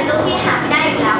เป็นโรคที่หาไม่ได้อีกแล้ว